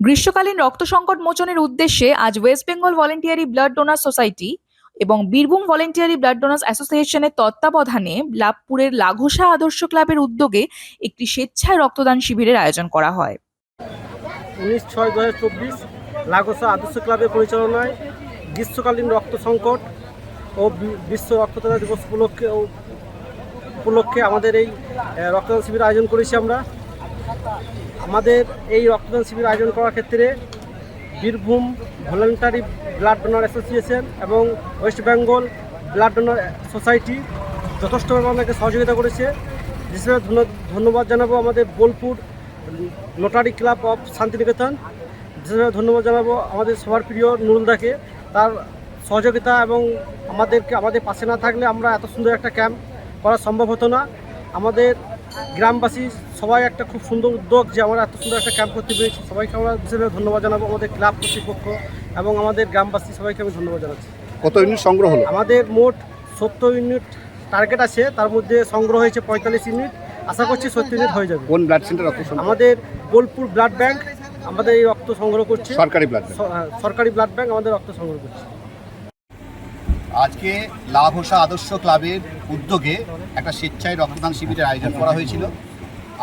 গ্রীষ্মকালীন রক্ত সংকট মোচনের উদ্দেশ্যে আজ West Bengal voluntary blood donor society এবং বীরভূম ভলেন্টিয়ারি ব্লাড ডোনার্স অ্যাসোসিয়েশনের তত্ত্বাবধানে লাভপুরের লাঘোষা আদর্শ ক্লাবের উদ্যোগে একটি স্বেচ্ছায় রক্তদান শিবিরের আয়োজন করা হয়। উনিশ ছয় দু হাজার চব্বিশ লাগোসা আদর্শ ক্লাবের পরিচালনায় গ্রীষ্মকালীন রক্ত সংকট ও বিশ্ব রক্তদাতা দিবস উপলক্ষে উপলক্ষে আমাদের এই রক্তদান শিবির আয়োজন করেছি আমরা। আমাদের এই রক্তদান শিবির আয়োজন করার ক্ষেত্রে Birbhum voluntary blood donor association এবং West Bengal blood donor society যথেষ্টভাবে আমাকে সহযোগিতা করেছে। বিশেষভাবে ধন্যবাদ জানাব আমাদের Bolpur Rotary club of Santiniketan. বিশেষভাবে ধন্যবাদ জানাব আমাদের সবার প্রিয় নুরুলদাকে তার সহযোগিতা এবং আমাদেরকে, আমাদের পাশে না থাকলে আমরা এত সুন্দর একটা ক্যাম্প করা সম্ভব হতো না। আমাদের গ্রামবাসী সবাই একটা খুব সুন্দর উদ্যোগ যে আমরা এত সুন্দর একটা ক্যাম্প করতে পেরেছি। সবাইকে আমরা বিশেষভাবে ধন্যবাদ জানাব আমাদের ক্লাব কর্তৃপক্ষ এবং আমাদের গ্রামবাসী সবাইকে আমি ধন্যবাদ জানাচ্ছি। কত ইউনিট সংগ্রহ হলো? আমাদের মোট সত্তর ইউনিট টার্গেট আছে তার মধ্যে সংগ্রহ হয়েছে পঁয়তাল্লিশ ইউনিট। আশা করছি সত্তর ইউনিট হয়ে যাবে। কোন ব্লাড সেন্টার রক্ত সংগ্রহ? আমাদের বোলপুর ব্লাড ব্যাংক আমাদের এই রক্ত সংগ্রহ করছে। সরকারি ব্লাড সরকারি ব্লাড ব্যাংক আমাদের রক্ত সংগ্রহ করছে। আজকে লাভোসা আদর্শ ক্লাবের উদ্যোগে একটা স্বেচ্ছায় রক্তদান শিবিরের আয়োজন করা হয়েছিল।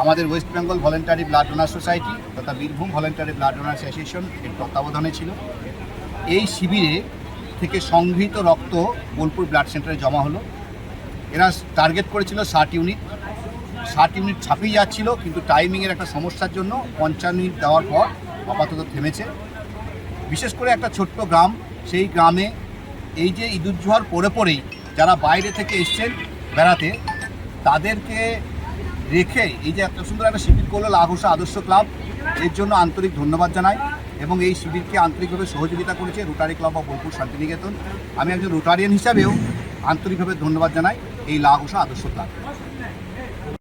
আমাদের West Bengal voluntary blood donor society তথা Birbhum voluntary blood donor association এর তত্ত্বাবধানে ছিল। এই শিবিরে থেকে সংগৃহীত রক্ত বোলপুর ব্লাড সেন্টারে জমা হলো। এরা টার্গেট করেছিল ষাট ইউনিট। ষাট ইউনিট ছাপিয়ে যাচ্ছিল, কিন্তু টাইমিংয়ের একটা সমস্যার জন্য পঞ্চান্ন ইউনিট দেওয়ার পর আপাতত থেমেছে। বিশেষ করে একটা ছোট্ট গ্রাম, সেই গ্রামে এই যে ইদুজ্জোহার পরে পরেই যারা বাইরে থেকে এসছেন বেড়াতে, তাদেরকে রেখে এই যে এত সুন্দর একটা শিবির করল লাঘোষা আদর্শ ক্লাব, এর জন্য আন্তরিক ধন্যবাদ জানাই এবং এই শিবিরকে আন্তরিকভাবে সহযোগিতা করেছে Rotary club of Bolpur Santiniketan. আমি একজন রোটারিয়ান হিসাবেও আন্তরিকভাবে ধন্যবাদ জানাই এই লাঘোষা আদর্শ ক্লাব